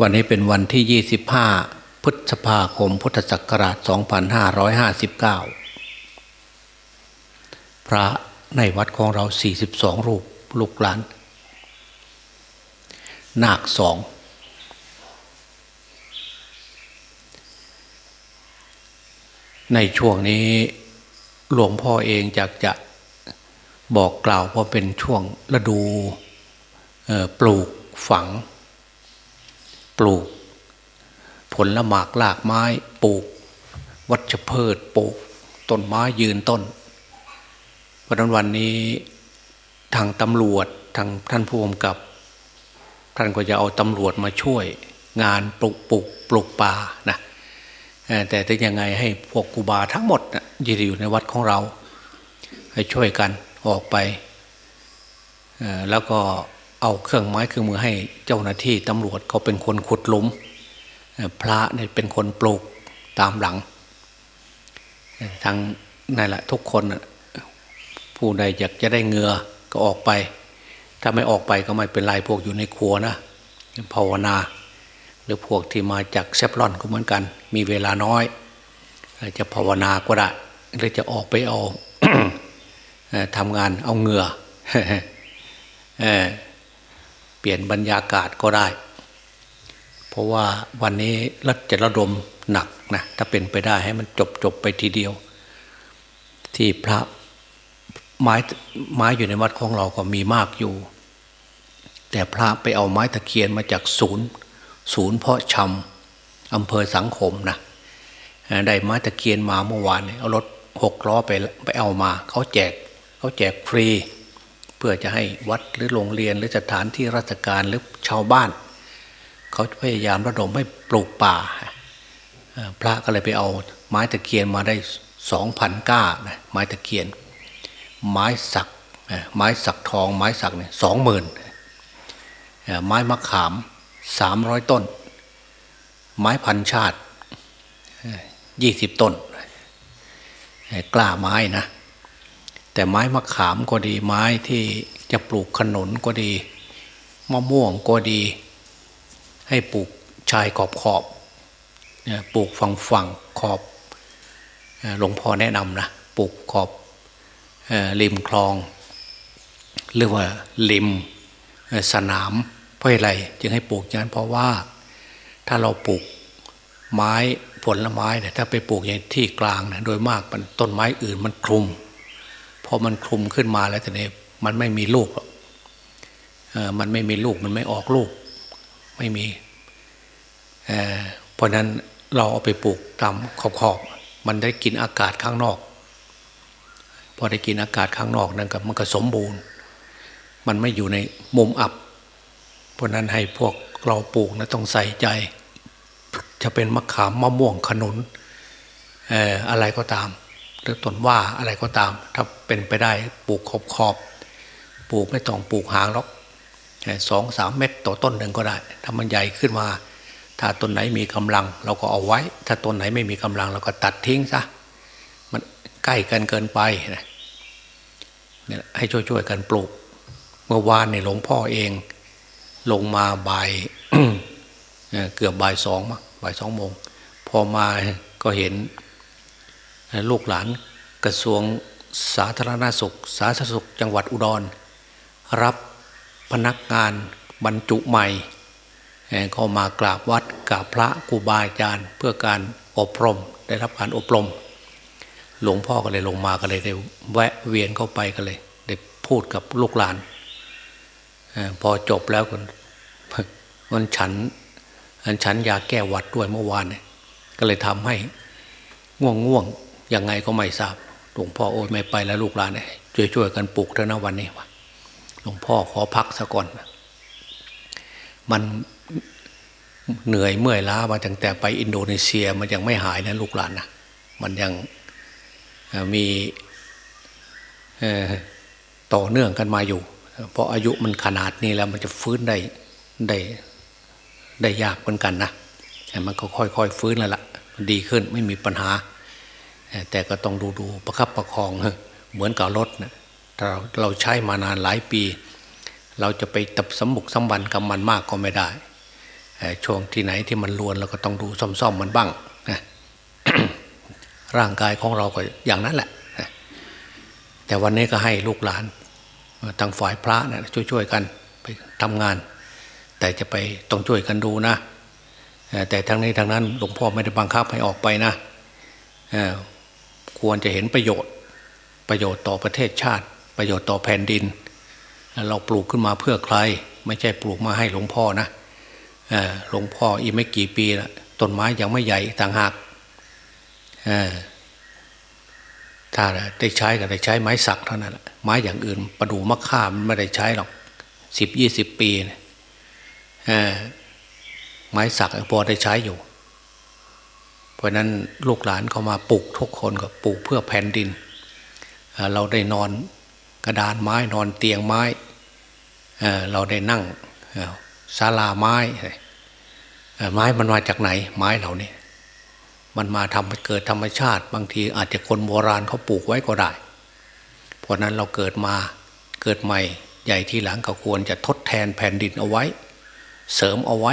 วันนี้เป็นวันที่ 25 พฤษภาคม พุทธศักราช 2559 พระในวัดของเรา 42 รูปลูกหลาน นาคสอง ในช่วงนี้หลวงพ่อเองอยากจะบอกกล่าวเพราเป็นช่วงฤดูปลูกฝัง ลูก ผลละหมากลากไม้ปลูก วัชพืชปลูก ต้นไม้ยืนต้นวันวันนี้ทางตำรวจทางท่านผู้กำกับ ท่านก็จะเอาตำรวจมาช่วยงานปลูกปลูกปลูกป่านะแต่ถึงยังไงให้พวกกูบาทั้งหมดนะยืนอยู่ในวัดของเรา ให้ช่วยกันออกไป แล้วก็ เอาเครื่องไม้เครื่องมือให้เจ้าหน้าที่ตำรวจเขาเป็นคนขุดหลุม พระเนี่ยเป็นคนปลูกตามหลังทางนั่นแหละทุกคนผู้ใดอยากจะได้เงือก็ออกไป ถ้าไม่ออกไปก็ไม่เป็นไรพวกอยู่ในครัวนะภาวนา หรือพวกที่มาจากเซฟลอนก็เหมือนกัน มีเวลาน้อย จะภาวนาก็ได้หรือจะออกไปเอาทำงานเอาเงือ เปลี่ยนบรรยากาศก็ได้ เพราะว่าวันนี้รัจะระดมหนักนะถ้าเป็นไปได้ให้มันจบจบไปทีเดียว ที่พระไม้ไม้อยู่ในวัดของเราก็มีมากอยู่ แต่พระไปเอาไม้ตะเคียนมาจากศูนย์ ศูนย์เพาะชำอำเภอสังคมนะได้ไม้ตะเคียนมาเมื่อวานเอารถหกล้อไปไปเอามา เขาแจกเขาแจกฟรี พื่อจะให้วัดหรือโรงเรียนหรือสถานที่ราชการหรือชาวบ้าน เขาพยายามระดมให้ปลูกป่า พระก็เลยไปเอาไม้ตะเคียนมาได้สองพันก้านะไม้ตะเคียน ไม้สักไม้สักทอง ไม้สักเนี่ยสองหมื่นไม้มะขามสามร้อยต้น ไม้พันชาติยี่สิบต้น กล้าไม้นะ แต่ไม้มะขามก็ดีไม้ที่จะปลูกขนุนก็ดี มะม่วงก็ดี ให้ปลูกชายขอบขอบปลูกฝั่งฝั่งขอบหลวงพ่อแนะนำนะปลูกขอบริมคลองเรียกว่าริมสนามเพราะอะไรจึงให้ปลูกอย่างนั้นเพราะว่าถ้าเราปลูกไม้ผลไม้เนี่ยถ้าไปปลูกอย่างที่กลางนะโดยมากมันต้นไม้อื่นมันคลุม อมันคลุมขึ้นมาแล้วแต่นี้มันไม่มีลูกมันไม่มีลูกมันไม่ออกลูก ไม่มีเพราะนั้นเราเอาไปปลูกตามขอบๆมันได้กินอากาศข้างนอก พอได้กินอากาศข้างนอกนั่นก็มันก็สมบูรณ์ มันไม่อยู่ในมุมอับ เพราะนั้นให้พวกเราปลูกนะต้องใส่ใจ จะเป็นมะขามมะม่วงขนุนออะไรก็ตาม หรือต้นว่าอะไรก็ตาม ถ้าเป็นไปได้ปลูกขอบขอบปลูกไม่ต้องปลูกหางหรอกสองสามเม็ดต่อต้นหนึ่งก็ได้ ถ้ามันใหญ่ขึ้นมา ถ้าต้นไหนมีกำลัง เราก็เอาไว้ ถ้าต้นไหนไม่มีกำลัง เราก็ตัดทิ้งซะมันใกล้กันเกินไปนะเนี่ยให้ช่วยๆกันปลูก เมื่อวานในหลวงพ่อเอง ลงมาบ่ายเกือบบ่ายสองมั้งบ่ายสองโมง พอมาก็เห็น ลูกหลานกระทรวงสาธารณาสุข สาธารณสุขจังหวัดอุดร รับพนักงานบรรจุใหม่เข้ามากราบวัดกราบพระครูบาอาจารย์เพื่อการอบรม ได้รับการอบรม หลวงพ่อก็เลยลงมาก็เลยได้แวะเวียนเข้าไปก็เลย ได้พูดกับลูกหลานพอจบแล้วคนมันฉันอันฉันยาแก้วัดด้วยเมื่อวานเนี่ยก็เลยทำให้ง่วงง่วง ยังไงก็ไม่ทราบหลวงพ่อโอ้ยไม่ไปแล้วลูกหลานเนี่ยช่วยช่วยกันปลุกเถอะนะวันนี้วะหลวงพ่อขอพักซะก่อน มันเหนื่อยเมื่อยล้ามาตั้งแต่ไปอินโดนีเซียมันยังไม่หายนะลูกหลานนะมันยังมีต่อเนื่องกันมาอยู่ เพราะอายุมันขนาดนี้แล้วมันจะฟื้นได้ได้ได้ยากเหมือนกันนะมันก็ค่อยๆฟื้นแล้วละ่ะมันดีขึ้นไม่มีปัญหา แต่ก็ต้องดูดูประคับประคองเหมือนกับรถนะเราเราใช้มานานหลายปี เราจะไปตับสมบุกสมบันกับมันมากก็ไม่ได้ช่วงที่ไหนที่มันลวนเราก็ต้องดูซ่อมๆมันบ้างนะร่างกายของเราก็อย่างนั้นแหละ แต่วันนี้ก็ให้ลูกหลานทางฝ่ายพระนะช่วยๆกันไปทำงาน แต่จะไปต้องช่วยกันดูนะ แต่ทั้งนี้ทั้งนั้นหลวงพ่อไม่ได้บังคับให้ออกไปนะ ควรจะเห็นประโยชน์ ประโยชน์ต่อประเทศชาติ ประโยชน์ต่อแผ่นดิน เราปลูกขึ้นมาเพื่อใคร ไม่ใช่ปลูกมาให้หลวงพ่อนะหลวงพ่ออีกไม่กี่ปีนะต้นไม้ยังไม่ใหญ่ต่างหากถ้าได้ใช้ก็ได้ใช้ไม้สักเท่านั้นไม้อย่างอื่น ประดูมะข่ามันไม่ได้ใช้หรอกสิบยี่สิบปีนะไม้สักพอได้ใช้อยู่ ราะนั้นลูกหลานเขามาปลูกทุกคนก็ปลูกเพื่อแผ่นดิน เราได้นอนกระดานไม้นอนเตียงไม้ เราได้นั่งศาลาไม้ ไม้มันมาจากไหนไม้เหล่านี้มันมาทำให้เกิดธรรมชาติ บางทีอาจจะคนโบราณเขาปลูกไว้ก็ได้ เพราะนั้นเราเกิดมาเกิดใหม่ใหญ่ที่หลังก็ควรจะทดแทนแผ่นดินเอาไว้ เสริมเอาไว้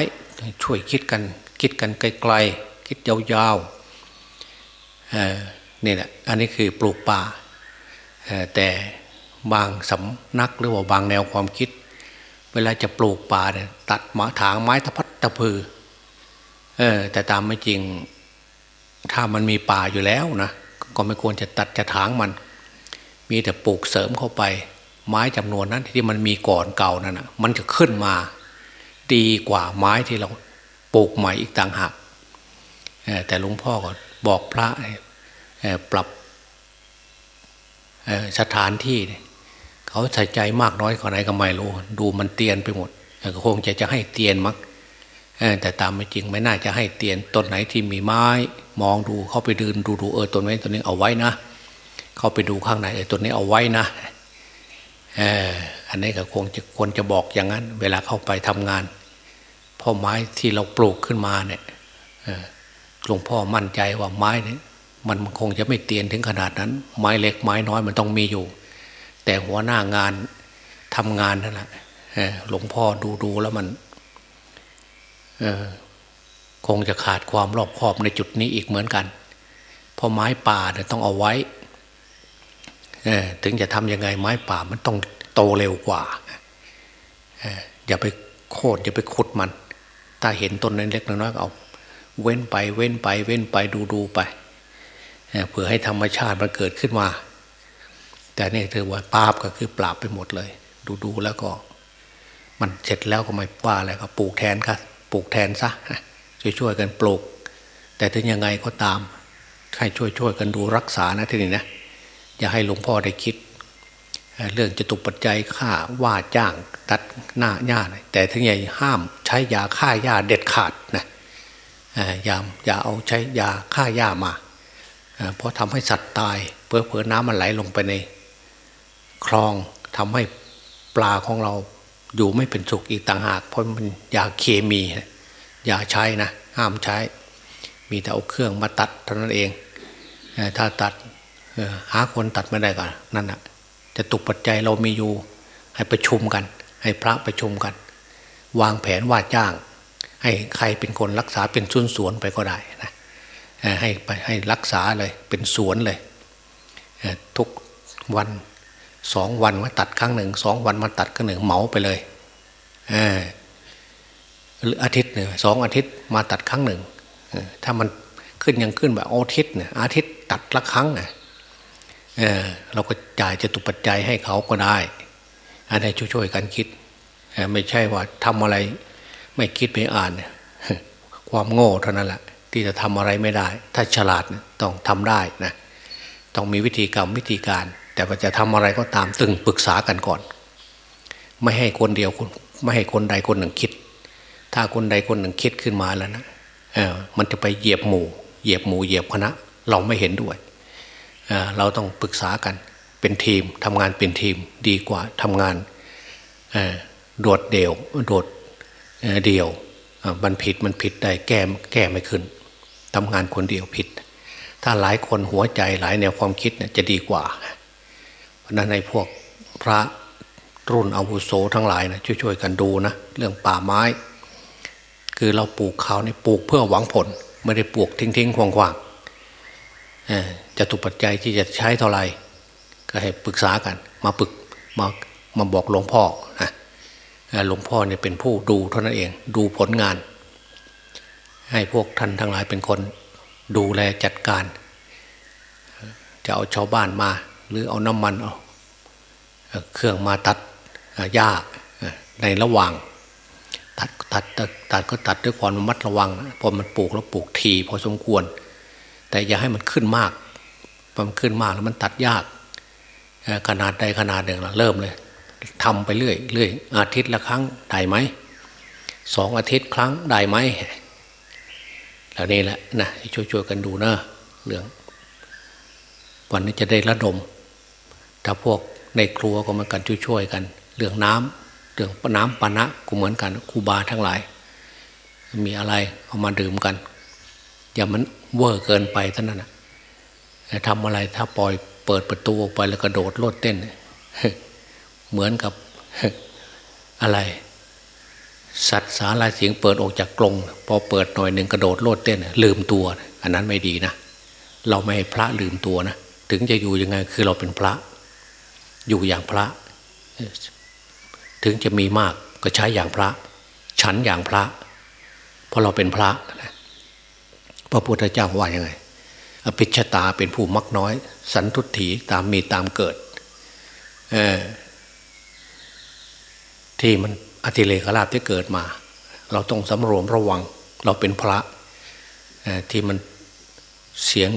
ช่วยคิดกันคิดกันไกลๆ คิดยาวๆนี่แหละอันนี้คือปลูกป่า แต่บางสำนักหรือว่าบางแนวความคิด เวลาจะปลูกป่าเนี่ยตัดมาถางไม้ตะพัดตะพือเออแต่ตามไม่จริงถ้ามันมีป่าอยู่แล้วนะก็ไม่ควรจะตัดจะถางมัน มีแต่ปลูกเสริมเข้าไป ไม้จำนวนนั้นที่มันมีก่อนเก่านั่นนะมันจะขึ้นมา ดีกว่าไม้ที่เราปลูกใหม่อีกต่างหาก แต่หลวงพ่อก็บอกพระปรับสถานที่ เขาใส่ใจมากน้อยขนาดไหนก็ไม่รู้ ดูมันเตียนไปหมดก็คงจะจะให้เตียนมั้งแต่ตามไม่จริงไม่น่าจะให้เตียนต้นไหนที่มีไม้ มองดูเข้าไปเดินดูดูเออต้นนี้ต้นนี้เอาไว้นะ เข้าไปดูข้างในเออต้นนี้เอาไว้นะเอออันนี้ก็คงจะควรจะบอกอย่างนั้น เวลาเข้าไปทำงานพ่อไม้ที่เราปลูกขึ้นมาเนี่ย หลวงพ่อมั่นใจว่าไม้เนี่ยมันคงจะไม่เตียนถึงขนาดนั้น ไม้เล็กไม้น้อยมันต้องมีอยู่ แต่หัวหน้างานทำงานนั่นแหละหลวงพ่อดูดูแล้วมันคงจะขาดความรอบคอบในจุดนี้อีกเหมือนกันเพราะไม้ป่าเนี่ยต้องเอาไว้ถึงจะทำยังไงไม้ป่ามันต้องโตเร็วกว่าอย่าไปโค่นอย่าไปขุดมัน ถ้าเห็นต้นนั้นเล็กน้อยเอา เว้นไปเว้นไปเว้นไปดูดูไปเผื่อให้ธรรมชาติมันเกิดขึ้นมา แต่นี่เธอว่าปราบก็คือปราบไปหมดเลย ดูดูแล้วก็ มันเสร็จแล้วก็ไม่ว่าอะไรก็ปลูกแทนครับปลูกแทนซะช่วยๆกันปลูก แต่ถึงยังไงก็ตามให้ช่วยๆกันดูรักษานะที่นี้นะอย่าให้หลวงพ่อได้คิด เรื่องจะตุปัจจัยค่าว่าจ้างตัดหน้าหญ้าแต่ถึงยังห้ามใช้ยาฆ่าหญ้าเด็ดขาดนะ อย่าอย่าเอาใช้ยาฆ่าหญ้ามา เพราะทำให้สัตว์ตายเพื่อเพื่อน้ำมันไหลลงไปใน คลองทำให้ปลาของเราอยู่ไม่เป็นสุขอีกต่างหาก เพราะมันยาเคมีอย่าใช้นะห้ามใช้ มีแต่เอาเครื่องมาตัดเท่านั้นเอง ถ้าตัดหาคนตัดไม่ได้ก่อนนั่นนะจะตุกปัจจัยเรามีอยู่ให้ประชุมกัน ให้พระประชุมกัน วางแผนว่าจ้าง ให้ใครเป็นคนรักษาเป็นสุนสวนไปก็ได้นะให้ไปให้รักษาเลยเป็นสวนเลย ทุกวันสองวันมาตัดครั้งหนึ่งสองวันมาตัดครั้งหนึ่งเหมาไปเลยหรืออาทิตย์หนึ่งสองอาทิตย์มาตัดครั้งหนึ่งถ้ามันขึ้นยังขึ้นแบบอาทิตย์เนี่ยอาทิตย์ตัดละครั้งเเราก็จ่ายจะตุปัจจัยให้เขาก็ได้อันนี้ช่วยๆกันคิด ไม่ใช่ว่าทำอะไร ไม่คิดไม่อ่านความโง่เท่านั้นแหละที่จะทำอะไรไม่ได้ ถ้าฉลาดต้องทำได้นะต้องมีวิธีกรรมวิธีการ แต่ว่าจะทำอะไรก็ตามตึงปรึกษากันก่อน ไม่ให้คนเดียวไม่ให้คนใดคนหนึ่งคิด ถ้าคนใดคนหนึ่งคิดขึ้นมาแล้วนะเออมันจะไปเหยียบหมู่ เหยียบหมู่เหยียบคณะ เราไม่เห็นด้วยเเราต้องปรึกษากันเป็นทีมทำงานเป็นทีมดีกว่าทำงานโดดเดี่ยวโดด เดี่ยวมันผิดมันผิดได้แก้แก้ไม่ขึ้นทำงานคนเดียวผิด ถ้าหลายคนหัวใจหลายแนวความคิดเนี่ยจะดีกว่า เพราะนั้นในพวกพระรุ่นอาวุโสทั้งหลายนะช่วยๆกันดูนะเรื่องป่าไม้ คือเราปลูกข้าวนี่ปลูกเพื่อหวังผล ไม่ได้ปลูกทิ้งทิ้งควางควางจะถูกปัจจัยที่จะใช้เท่าไหร่ก็ให้ปรึกษากัน มาปรึกมามาบอกหลวงพ่อนะ หลวงพ่อเนี่ยเป็นผู้ดูเท่านั้นเองดูผลงาน ให้พวกท่านทั้งหลายเป็นคนดูแลจัดการ จะเอาชาวบ้านมา หรือเอาน้ำมันเอาเครื่องมาตัดหญ้าในระหว่าง ตัดตัดตัดก็ตัดด้วยความระมัดระวังพอมันปลูกแล้วปลูกทีพอสมควร แต่อย่าให้มันขึ้นมากพอมันขึ้นมากแล้วมันตัดยาก ขนาดใดขนาดหนึ่งเราเริ่มเลย ทำไปเรื่อยเรื่อยอาทิตย์ละครั้งได้ไหมสองอาทิตย์ครั้งได้ไหมแล้วนี่แหละนะช่วยช่วยกันดูนะเรื่องวันนี้จะได้ระดม ถ้าพวกในครัวก็มากันช่วยๆกัน เรื่องน้ำเรื่องน้ำปานะก็เหมือนกันครูบาทั้งหลาย มีอะไรเอามาดื่มกัน อย่ามันเวอร์เกินไปเท่านั้นนะทำอะไรถ้าปล่อยเปิดประตูออกไปแล้วกระโดดโลดเต้น เหมือนกับอะไร สัตว์สาลายเสียงเปิดออกจากกรงพอเปิดหน่อยหนึ่งกระโดดโลดเต้น ลืมตัว อันนั้นไม่ดีนะเราไม่ให้พระลืมตัวนะถึงจะอยู่ยังไงคือเราเป็นพระ อยู่อย่างพระ ถึงจะมีมากก็ใช้อย่างพระ ฉันอย่างพระ เพราะเราเป็นพระพระพุทธเจ้าว่ายังไง อภิชตาเป็นผู้มักน้อย สันทุถีตามมีตามเกิด ที่มันอธิเลกราบที่เกิดมา เราต้องสำรวมระวังเราเป็นพระที่มันเสียง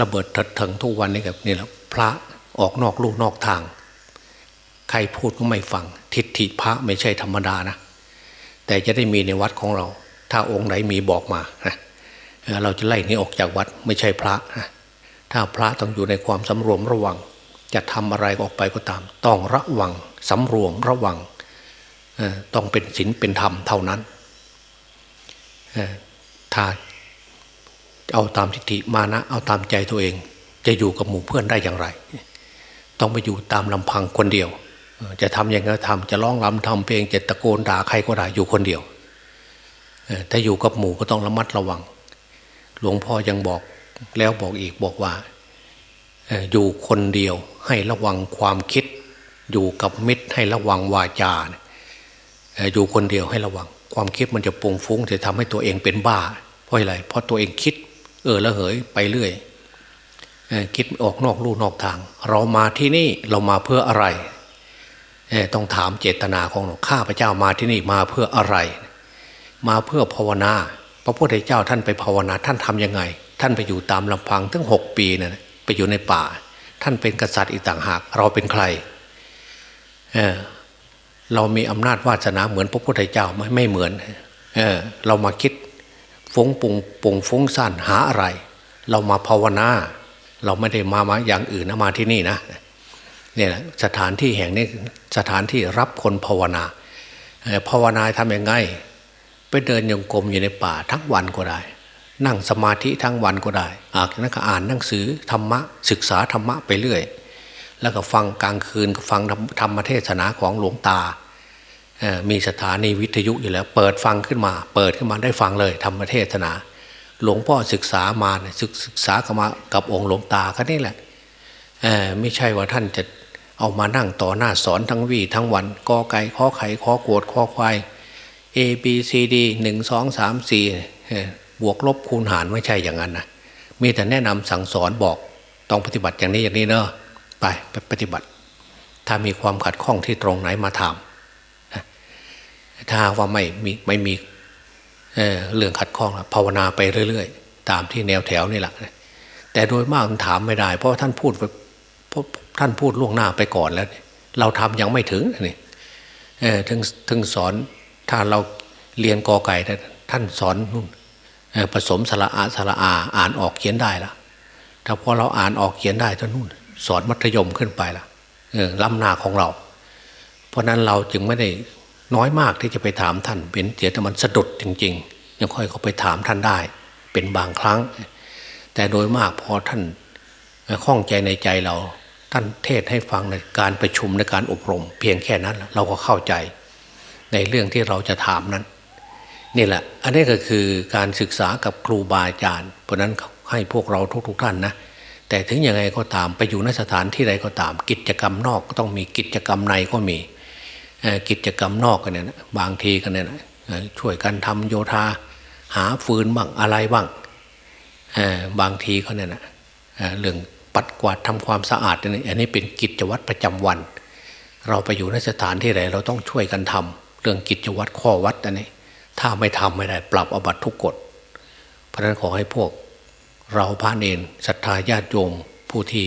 ระเบิดถัดถึงทุกวันนี้กับนี่แหละพระออกนอกลูกนอกทาง ใครพูดก็ไม่ฟัง ทิฏฐิพระไม่ใช่ธรรมดานะ แต่จะได้มีในวัดของเรา ถ้าองค์ไหนมีบอกมานะเราจะไล่นี้ออกจากวัดไม่ใช่พระนะถ้าพระต้องอยู่ในความสำรวมระวัง จะทำอะไรออกไปก็ตาม ต้องระวังสำรวมระวัง ต้องเป็นศีลเป็นธรรมเท่านั้นถ้าเอาตามทิฏฐิมานะ เอาตามใจตัวเอง จะอยู่กับหมู่เพื่อนได้อย่างไร ต้องไปอยู่ตามลำพังคนเดียว จะทำอย่างไรทำจะร้องรำทำเพลงจะตะโกนด่าใครก็ได้อยู่คนเดียวถ้าอยู่กับหมู่ก็ต้องระมัดระวัง หลวงพ่อยังบอกแล้วบอกอีกบอกว่าอยู่คนเดียวให้ระวังความคิด อยู่กับมิตรให้ระวังวาจา อยู่คนเดียวให้ระวัง ความคิดมันจะปุงฟุ้งจะทำให้ตัวเองเป็นบ้า เพราะอะไร เพราะตัวเองคิด เออละเหยไปเรื่อยคิดออกนอกลู่นอกทาง เรามาที่นี่เรามาเพื่ออะไร ต้องถามเจตนาของเราข้าพเจ้ามาที่นี่มาเพื่ออะไร มาเพื่อภาวนา พระพุทธเจ้าท่านไปภาวนาท่านทํำยังไง ท่านไปอยู่ตามลำพังถึงหกปีนะ่ะไปอยู่ในป่า ท่านเป็นกษัตริย์อีกต่างหาก เราเป็นใคร เเรามีอำนาจวาสนาเหมือนพระพุทธเจ้าไหมไม่เหมือนเออเรามาคิดฟงปุงปุงฟงซ่านหาอะไร เรามาภาวนา เราไม่ได้มามาอย่างอื่นนะมาที่นี่นะเนี่ยสถานที่แห่งนี้สถานที่รับคนภาวนาภาวนาทำยังไง ไปเดินยงกรมอยู่ในป่าทั้งวันก็ได้ นั่งสมาธิทั้งวันก็ได้อ่านนักอ่านหนังสือธรรมะศึกษาธรรมะไปเรื่อย แล้วก็ฟังกลางคืนก็ฟังธรรมเทศนาของหลวงตา มีสถานีวิทยุอยู่แล้ว เปิดฟังขึ้นมา เปิดขึ้นมาได้ฟังเลยธรรมเทศนา หลวงพ่อศึกษามาศึกษากับมากับองค์หลวงตาก็นี่แหละไม่ใช่ว่าท่านจะเอามานั่งต่อหน้าสอนทั้งวีทั้งวันกอไก่ข้อไข่ข้อโกดข้อควาย A B C D หนึ่งสองสามสี่บวกลบคูณหารไม่ใช่อย่างนั้นนะมีแต่แนะนำสั่งสอนบอกต้องปฏิบัติอย่างนี้อย่างนี้เนอะ ไปไปปฏิบัติ ถ้ามีความขัดข้องที่ตรงไหนมาถามถ้าว่าไม่มีไม่มีเเรื่องขัดข้องภาวนาไปเรื่อย ๆ ตามที่แนวแถวนี่แหละแต่โดยมากถามไม่ได้ เพราะท่านพูดเพราะท่านพูดล่วงหน้าไปก่อนแล้ว เราทำยังไม่ถึงนี่ถึงถึงสอนถ้าเราเรียนกอไก่ท่านสอนนู่นผสมสระอาสระอาอ่านออกเขียนได้ละถ้าพอเราอ่านออกเขียนได้ท่านนู่น สอนมัธยมขึ้นไปละล้ำหน้าของเรา เพราะนั้นเราจึงไม่ได้น้อยมากที่จะไปถามท่าน เป็นเสียแต่มันสะดุดจริง ๆ ยังค่อยเขาไปถามท่านได้ เป็นบางครั้ง แต่โดยมากพอท่านข้องใจในใจเรา ท่านเทศให้ฟังในการประชุมในการอบรม เพียงแค่นั้นเราก็เข้าใจ ในเรื่องที่เราจะถามนั้นนี่แหละ อันนี้ก็คือการศึกษากับครูบาอาจารย์ เพราะนั้นให้พวกเราทุกๆท่านนะ แต่ถึงยังไงก็ตามไปอยู่ในสถานที่ใดก็ตาม กิจกรรมนอกก็ต้องมีกิจกรรมในก็มีกิจกรรมนอกกันเนี่ยบางทีกันเนี่ยช่วยกันทำโยธาหาฟืนบ้างอะไรบ้างบางทีเขาเนี่ยนะเรื่องปัดกวาดทำความสะอาดนี่อันนี้เป็นกิจวัตรประจำวัน เราไปอยู่ในสถานที่ใดเราต้องช่วยกันทำเรื่องกิจวัตรข้อวัดอันนี้ถ้าไม่ทำไม่ได้ ปรับอบัตทุกกฎเพราะนั้นขอให้พวก เราพระเนนศรัทธาญาติโยมผู้ที่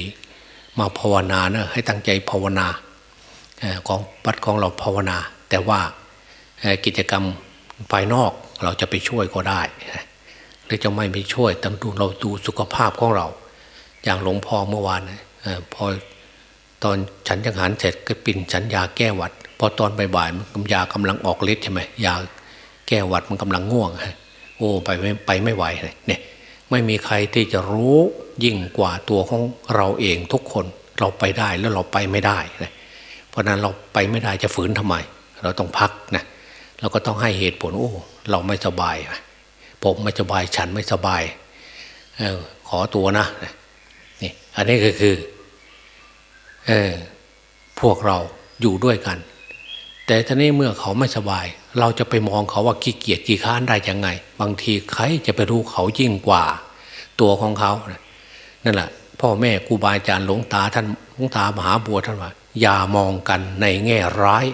มาภาวนานะให้ตั้งใจภาวนาของวัดของเราภาวนา แต่ว่ากิจกรรมภายนอกเราจะไปช่วยก็ได้หรือจะไม่ไปช่วยตามดูเราดูสุขภาพของเรา อย่างหลวงพ่อเมื่อวานพอตอนฉันจังหันเสร็จก็ปิ่นฉันยาแก้หวัด พอตอนบ่ายๆมันยากำลังออกฤทธิ์ใช่ไหมยาแก้หวัดมันกำลังง่วงโอ้ไปไม่ไปไม่ไหวเลยเนี่ย ไม่มีใครที่จะรู้ยิ่งกว่าตัวของเราเองทุกคนเราไปได้แล้วเราไปไม่ได้นะเพราะนั้นเราไปไม่ได้จะฝืนทำไม เราต้องพักนะเราก็ต้องให้เหตุผลโอ้เราไม่สบาย ผมไม่สบายฉันไม่สบายออขอตัวนะนี่อันนี้ก็คือเออพวกเราอยู่ด้วยกัน แต่ทีนี้เมื่อเขาไม่สบาย เราจะไปมองเขาว่าขี้เกียจขี้ค้านได้ยังไง บางทีใครจะไปรู้เขายิ่งกว่า ตัวของเขานั่นแหละพ่อแม่ครูบาอาจารย์หลวงตาท่านหลวงตามหาบัวท่านว่า อย่ามองกันในแง่ร้าย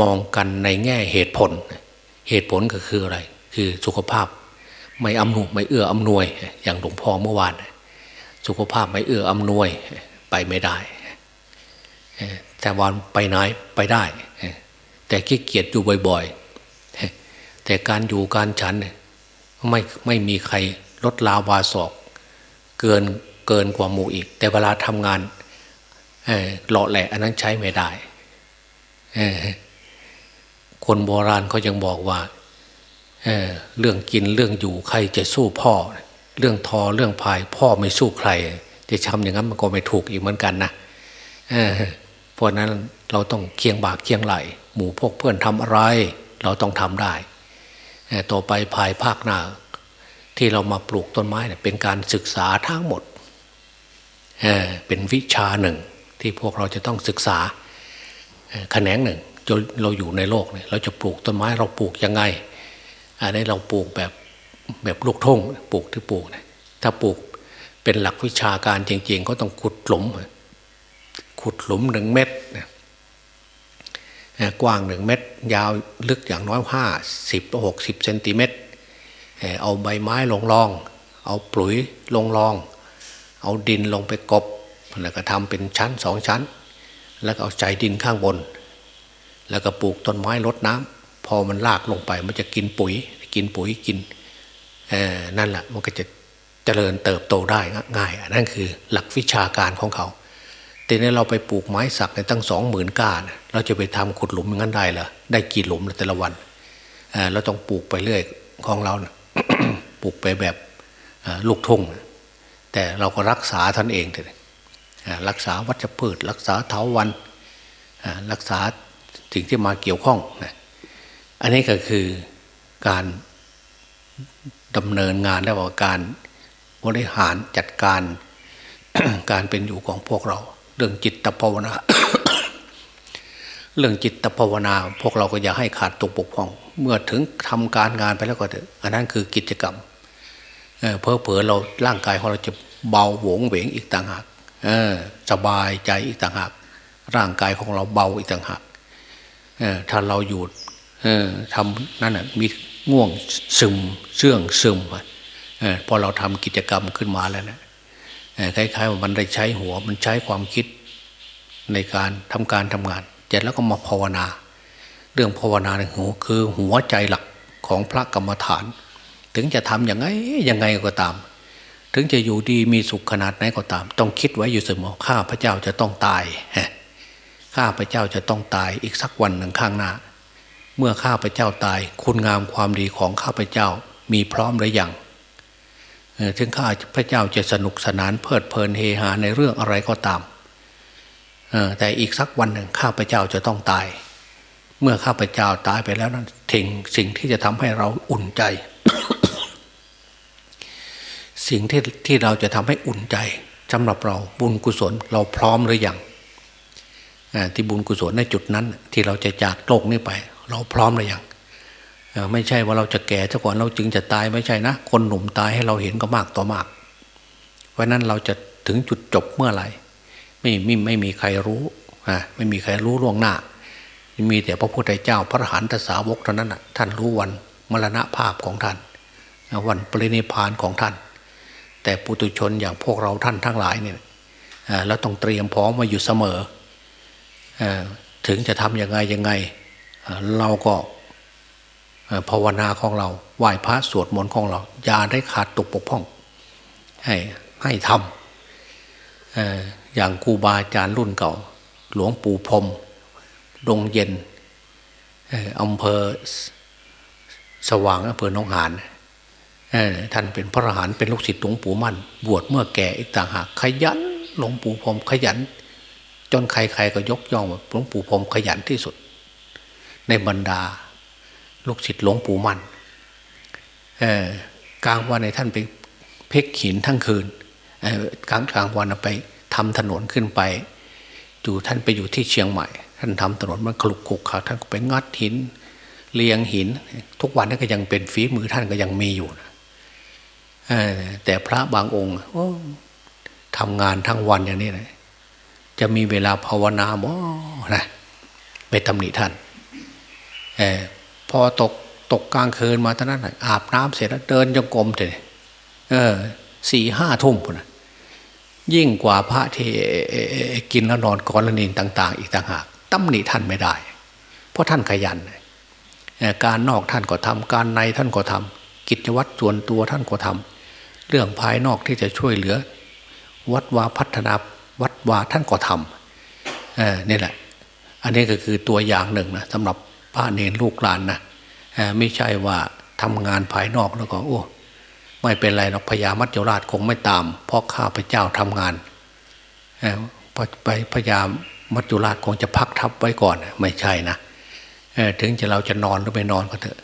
มองกันในแง่เหตุผล เหตุผลก็คืออะไร คือสุขภาพ ไม่อำนวยไม่เอื้ออำนวย อย่างหลวงพ่อเมื่อวาน สุขภาพไม่เอื้ออำนวยไปไม่ได้แต่วันไปไหนไปได้ แต่ขี้เกียจอยู่บ่อย ๆ แต่การอยู่การฉันไม่ไม่มีใครลดลาวาศอกเกินเกินกว่าหมู่อีก แต่เวลาทำงานเลาะแหละอันนั้นใช้ไม่ได้คนโบราณเขายังบอกว่าเเรื่องกินเรื่องอยู่ใครจะสู้พ่อ เรื่องทอเรื่องพาย พ่อไม่สู้ใคร จะทำอย่างนั้นมันก็ไม่ถูกอีกเหมือนกันนะเพราะนั้นเราต้องเคียงบากเคียงไหล หมู่พวกเพื่อนทำอะไร เราต้องทำได้ ต่อไปภายภาคหน้า ที่เรามาปลูกต้นไม้เนี่ยเป็นการศึกษาทั้งหมดเเป็นวิชาหนึ่งที่พวกเราจะต้องศึกษาแขนงหนึ่งจนเราอยู่ในโลกเนี่ยเราจะปลูกต้นไม้เราปลูกยังไงอันนี้เราปลูกแบบแบบลูกทุ่งปลูกที่ปลูกถ้าปลูกเป็นหลักวิชาการจริงๆ ก็ต้องขุดหลุม ขุดหลุมหนึ่งเม็ด กว้างหนึ่งเม็ดยาวลึกอย่างน้อยห้าสิบหกสิบเซนติเมตรเอาใบไม้ลงรอง เอาปุ๋ยลงรอง เอาดินลงไปกบแล้วก็ทำเป็นชั้นสองชั้น แล้วก็เอาใจดินข้างบน แล้วก็ปลูกต้นไม้ลดน้ำพอมันลากลงไปมันจะกินปุ๋ย กินปุ๋ยกินนั่นแหละมันก็จะเจริญเติบโตได้ง่ายนั่นคือหลักวิชาการของเขา แต่เนี่ยเราไปปลูกไม้สักในตั้งสองหมื่นก้าเราจะไปทำขุดหลุมอย่างนั้นได้เหรอได้กี่หลุมแต่ละวันเราต้องปลูกไปเรื่อยของเรานะปลูกไปแบบลูกทุ่งแต่เราก็รักษาท่านเองเลยรักษาวัชพืช รักษาเถาวันรักษาสิ่งที่มาเกี่ยวข้องนะอันนี้ก็คือการดำเนินงานและว่าการบริหารจัดการการเป็นอยู่ของพวกเรา เรื่องจิตภาวนา เรื่องจิตภาวนา พวกเราก็อย่าให้ขาดตกปกพ่อง เมื่อถึงทำการงานไปแล้วก็เถอะอันนั้นคือกิจกรรมเพอเพอเราร่างกายของเราจะเบาหวงเหวงอีกต่างหากสบายใจอีกต่างหาก ร่างกายของเราเบาอีกต่างหากถ้าเราหยุดทำนั่นมีง่วงซึมเสื่องซึมพอเราทำกิจกรรมขึ้นมาแล้วนะ คล้ายๆว่ามันได้ใช้หัวมันใช้ความคิดในการทำการทำงานเสร็จแล้วก็มาภาวนา เรื่องภาวนาเนี่ยคือหัวใจหลักของพระกรรมฐาน ถึงจะทำอย่างไงยังไงก็ตาม ถึงจะอยู่ดีมีสุขขนาดไหนก็ตาม ต้องคิดไว้อยู่เสมอข้าพระเจ้าจะต้องตายข้าพระเจ้าจะต้องตายอีกสักวันหนึ่งข้างหน้า เมื่อข้าพระเจ้าตาย คุณงามความดีของข้าพระเจ้ามีพร้อมหรือยัง ถึงข้าพระเจ้าจะสนุกสนานเพลิดเพลินเฮฮาในเรื่องอะไรก็ตามแต่อีกสักวันหนึ่งข้าพระเจ้าจะต้องตาย เมื่อข้าพเจ้าตายไปแล้วนั้นถึงสิ่งที่จะทำให้เราอุ่นใจ สิ่งที่ที่เราจะทำให้อุ่นใจสำหรับเราบุญกุศลเราพร้อมหรือยังที่บุญกุศลในจุดนั้น ที่เราจะจากโลกนี้ไป เราพร้อมหรือยัง ไม่ใช่ว่าเราจะแก่ซะก่อนเราจึงจะตายไม่ใช่นะ คนหนุ่มตายให้เราเห็นก็มากต่อมาก เพราะนั้นเราจะถึงจุดจบเมื่อไหร่ไม่ไม่ไม่มีใครรู้ะไม่มีใครรู้ล่วงหน้า มีแต่พระพุทธเจ้าพระหันตสาวกเท่านั้นท่านรู้วันมรณะภาพของท่าน วันปรินิพานของท่าน แต่ปุตุชนอย่างพวกเราท่านทั้งหลายเนี่ยเราต้องเตรียมพร้อมมาอยู่เสมอ ถึงจะทำยังไงยังไง เราก็ ภาวนาของเราไหว้พระสวดมนต์ของเรา อย่าได้ขาดตกปกพ่อง ให้ให้ทำอย่างครูบาอาจารย์รุ่นเก่า หลวงปู่พรมดงเย็นอำเภอสว่างอำเภอหนองหานท่านเป็นพระอรหันต์เป็นลูกศิษย์หลวงปู่มั่น บวชเมื่อแก่อีกต่างหากขยันหลวงปู่พรมขยัน จนใครๆก็ยกย่องว่าหลวงปู่พรมขยันที่สุด ในบรรดา ลูกศิษย์หลวงปู่มันกลางวันในท่านไปเพกหินทั้งคืนกลางกลางวันไปทำถนนขึ้นไป อยู่ท่านไปอยู่ที่เชียงใหม่ ท่านทำถนนมันคลุกคลุกขาท่านก็ไปงัดหินเลียงหิน ทุกวันนั้นก็ยังเป็นฝีมือท่านก็ยังมีอยู่นะแต่พระบางองค์ทำงานทั้งวันอย่างนี้นะจะมีเวลาภาวนาบ่นะไปตำหนิท่าน พอตกตกกลางคืนมาท่านั้นอาบน้ำเสร็จแล้วเดินจงกรมเลยเออสี่ห้าทุ่มนะยิ่งกว่าพระที่กินแล้วนอนก่อนละนินต่าง ๆ อีกต่างหากตำหนิท่านไม่ได้ เพราะท่านขยัน การนอกท่านก็ทำการในท่านก็ทำกิจวัตรส่วนตัวท่านก็ทำเรื่องภายนอกที่จะช่วยเหลือ วัดวาพัฒนาวัดวาท่านก็ทำนี่แหละ อันนี้ก็คือตัวอย่างหนึ่งนะสำหรับ ระเนรลูกหลานนะไม่ใช่ว่าทำงานภายนอกแล้วก็โอ้ไม่เป็นไรหรอกพญามัจจุราชคงไม่ตาม เพราะข้าพเจ้าทำงานไปพญามัจจุราชคงจะพักทับไว้ก่อนไม่ใช่นะถึงจะเราจะนอนหรือไม่นอนก็เถอะ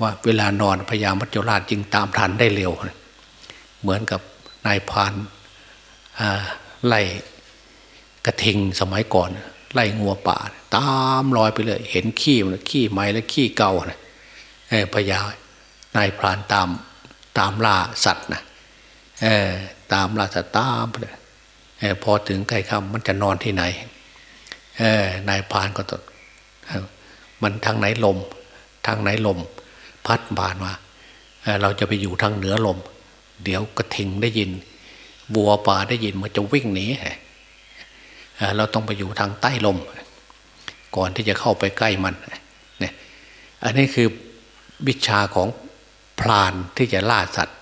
ว่าเวลานอนพญามัจจุราชจึงตามทันได้เร็ว เหมือนกับนายพานไล่กระทิงสมัยก่อน ไล่งัวป่า ตามรอยไปเลย เห็นขี้มันขี้ไม้และขี้เก่านะพญานายพรานตามตามล่าสัตว์นะตามล่าสัตว์ตามไปเลยพอถึงใกล้ค่ำมันจะนอนที่ไหนนายพรานก็ตดมันทางไหนลม ทางไหนลม พัดบานมาเราจะไปอยู่ทางเหนือลม เดี๋ยวกระทิงได้ยินวัวป่าได้ยินมันจะวิ่งหนี เราต้องไปอยู่ทางใต้ลม ก่อนที่จะเข้าไปใกล้มันเนี่ยอันนี้คือวิชาของพรานที่จะล่าสัตว์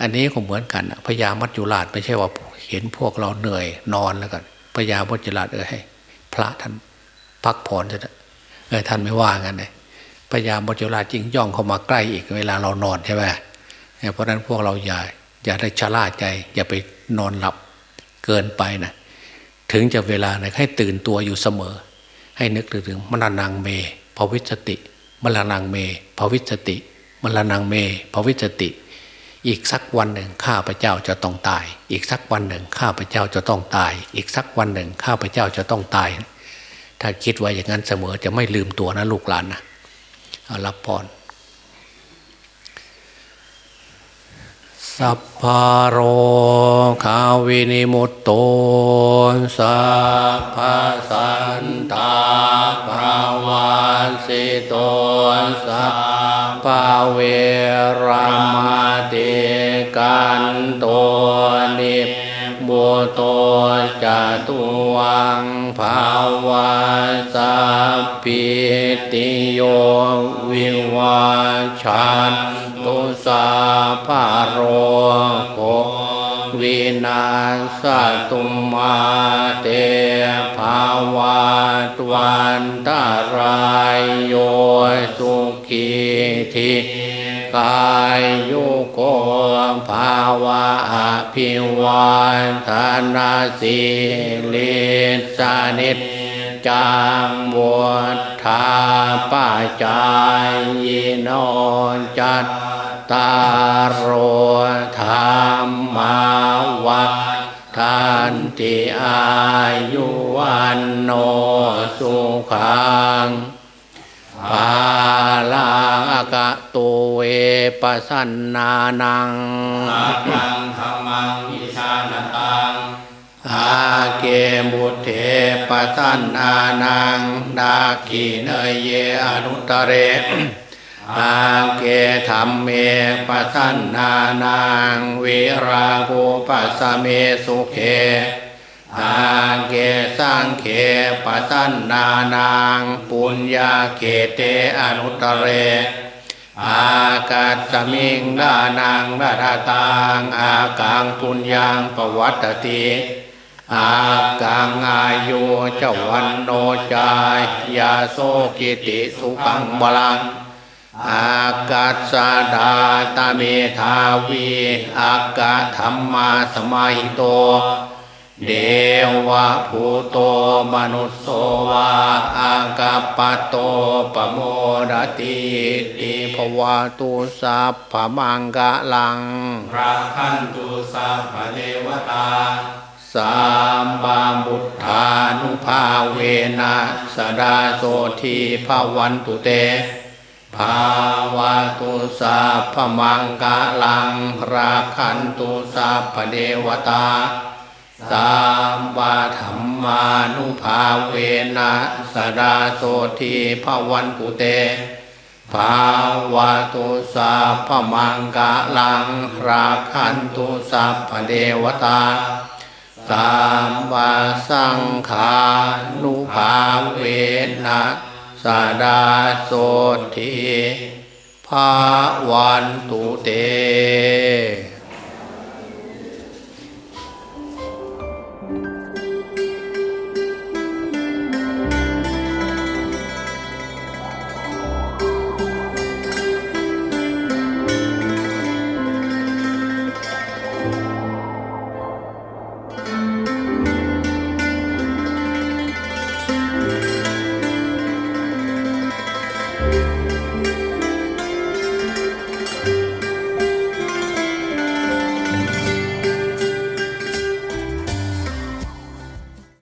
อันนี้ก็เหมือนกันพญามัจจุราชไม่ใช่ว่าเห็นพวกเราเหนื่อยนอนแล้วกันพญามัจจุราชเออให้ พระท่านพักผ่อนจะเออท่านไม่ว่างันเลยพญามัจจุราชจริงย่องเข้ามาใกล้อีกเวลาเรานอนใช่ไหมเพราะนั้นพวกเราอย่าอย่าได้ชะล่าใจ อย่าไปนอนหลับเกินไปนะ ถึงจะเวลานให้ตื่นตัวอยู่เสมอ ให้นึกถึงมรณงเมภวิสติมรณงเมภวิสติมรณงเมภวิสติ อีกสักวันหนึ่งข้าพเจ้าจะต้องตาย อีกสักวันหนึ่งข้าพเจ้าจะต้องตาย อีกสักวันหนึ่งข้าพเจ้าจะต้องตาย ถ้าคิดไว้อย่างนั้นเสมอจะไม่ลืมตัวนะลูกหลานนะรับพร สัพพโรคาวินิมุตโต สัพพสันตาภาวาสิโต สัพพเวรมาติกันโตนิบุโตจตุวังภาวาสัพพิติโยวิวาชัน ตุสาภาโรโควินาสตุมาเตภาวะตวันตารายโยสุขีทิกายยุโกภาวะอภิวันธนาสีลิสานิจจังวุธาปจายโนจัต ตารโอธรรมาวัทันติอายุวันโนสุขังปาลากะตุเวปสันนานังตังธรรมังวิชานตังอาเกมุเทปสันนานังดากีเนยเยอนุตเร อาเกธรรมเมปสันนานังวิราโกปัสสเมสุเขอาเกสังเขปตันนานังปุญญาเกเตอนุตเร อากาศมิงดานังดาดาตังอากังปุญญังปวัตติอากังอายุเจวันโนจายยาโสกิติสุขังบาลัง อากาศดาตาเมธาวีอากาธรรมาสมาหิโต เดวะภูโตมนุสโสวาอากาปะโตปะโมดติติภวะตุสัพพมังกะลังราคันตุสัพพะเทวตาสามบาบุทธานุภาเวนะสดาโสทีภาวันตุเต ภาวะตุสัพมังกะลังราคันตุสัพเทวตาสามบาธรรมานุภาเวนะสดาโสทีภาวันตุเตภาวะตุสัพมังกะลังราคันตุสัพเทวตาสามวาสังขานุภาเวนะ สดาโสทีภาวันตุเต